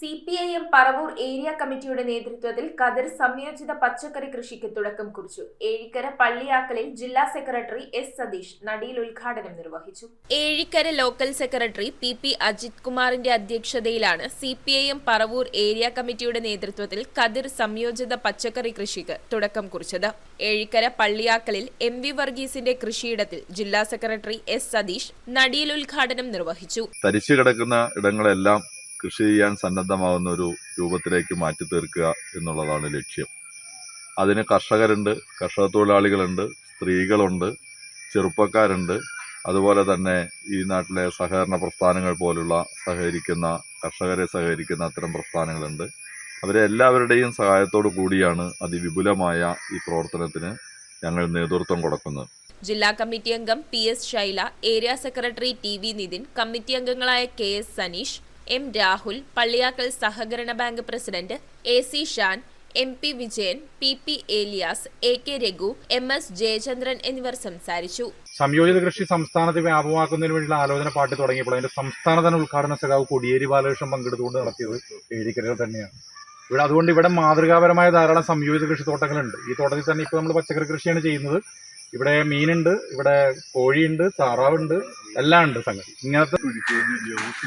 C P I M Paravur area കമ്മിറ്റിയുടെ നേതൃത്വത്തിൽ കതിർ സംയോജിത പച്ചക്കറി കൃഷിക്ക് തുടക്കം കുറിച്ചു. ഏഴിക്കര പള്ളിയാക്കലിൽ ജില്ലാ സെക്രട്ടറി എസ് സതീഷ് നടിയിൽ ഉദ്ഘാടനം നിർവഹിച്ചു. Ezhikkara local secretary P P Ajith കുമാറിന്റെ അധ്യക്ഷതയിലാണ് C P I M Paravur area കമ്മിറ്റിയുടെ നേതൃത്വത്തിൽ കതിർ സംയോജിത പച്ചക്കറി കൃഷിക്ക് തുടക്കം കുറിച്ചത്. ഏഴിക്കര പള്ളിയാക്കലിൽ എം വി വർഗീസിന്റെ കൃഷിയിടത്തിൽ ജില്ലാ സെക്രട്ടറി എസ് സതീഷ് നടിയിൽ ഉദ്ഘാടനം നിർവഹിച്ചു. തരിച്ചു കിടക്കുന്ന ഇടങ്ങളെല്ലാം കൃഷി ചെയ്യാൻ സന്നദ്ധമാവുന്ന ഒരു രൂപത്തിലേക്ക് മാറ്റി തീർക്കുക എന്നുള്ളതാണ് ലക്ഷ്യം. അതിന് കർഷകരുണ്ട് കർഷക തൊഴിലാളികളുണ്ട് സ്ത്രീകളുണ്ട് ചെറുപ്പക്കാരുണ്ട്. അതുപോലെ തന്നെ ഈ നാട്ടിലെ സഹകരണ പ്രസ്ഥാനങ്ങൾ പോലുള്ള സഹകരിക്കുന്ന കർഷകരെ സഹകരിക്കുന്ന അത്തരം പ്രസ്ഥാനങ്ങളുണ്ട്. അവരെ എല്ലാവരുടെയും സഹായത്തോടു കൂടിയാണ് അതിവിപുലമായ ഈ പ്രവർത്തനത്തിന് ഞങ്ങൾ നേതൃത്വം കൊടുക്കുന്നത്. ജില്ലാ കമ്മിറ്റി അംഗം P S Shaila area secretary T V Nithin committee അംഗങ്ങളായ K S Saneesh M Rahul Palliyakkal സഹകരണ bank president A C Shan M P Vijayan P P Elias A K Raghu M S Jayachandran എന്നിവർ സംസാരിച്ചു. സംയോജിത കൃഷി സംസ്ഥാനത്ത് വ്യാപകമാക്കുന്നതിന് വേണ്ടിയുള്ള ആലോചന പാട്ട് തുടങ്ങിയപ്പോൾ അതിന്റെ സംസ്ഥാനതല ഉദ്ഘാടന സഖാവ് കൊടിയേരി ബാലകൃഷ്ണൻ പങ്കെടുത്തുകൊണ്ട് നടത്തിയത് ഏരിക്കരകൾ തന്നെയാണ്. ഇവിടെ അതുകൊണ്ട് ഇവിടെ മാതൃകാപരമായ ധാരാളം സംയോജിത കൃഷി തോട്ടങ്ങളുണ്ട്. ഈ തോട്ടത്തിൽ തന്നെ ഇപ്പോൾ നമ്മൾ പച്ചക്കറി കൃഷിയാണ് ചെയ്യുന്നത്. ഇവിടെ മീനുണ്ട് ഇവിടെ കോഴിയുണ്ട് താറാവുണ്ട് എല്ലാം ഉണ്ട് സംഗതി. ഇങ്ങനത്തെ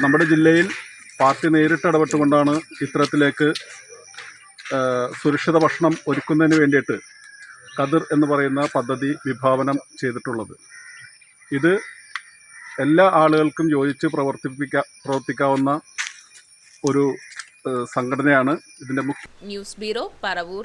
നമ്മുടെ ജില്ലയിൽ പാർട്ടി നേരിട്ട് ഇടപെട്ടുകൊണ്ടാണ് ഇത്തരത്തിലേക്ക് സുരക്ഷിത ഭക്ഷണം ഒരുക്കുന്നതിന് വേണ്ടിയിട്ട് കതിർ എന്ന് പറയുന്ന പദ്ധതി വിഭാവനം ചെയ്തിട്ടുള്ളത്. ഇത് എല്ലാ ആളുകൾക്കും യോജിച്ച് പ്രവർത്തിപ്പിക്ക പ്രവർത്തിക്കാവുന്ന ഒരു സംഘടനയാണ് ഇതിന്റെ news bureau Paravur.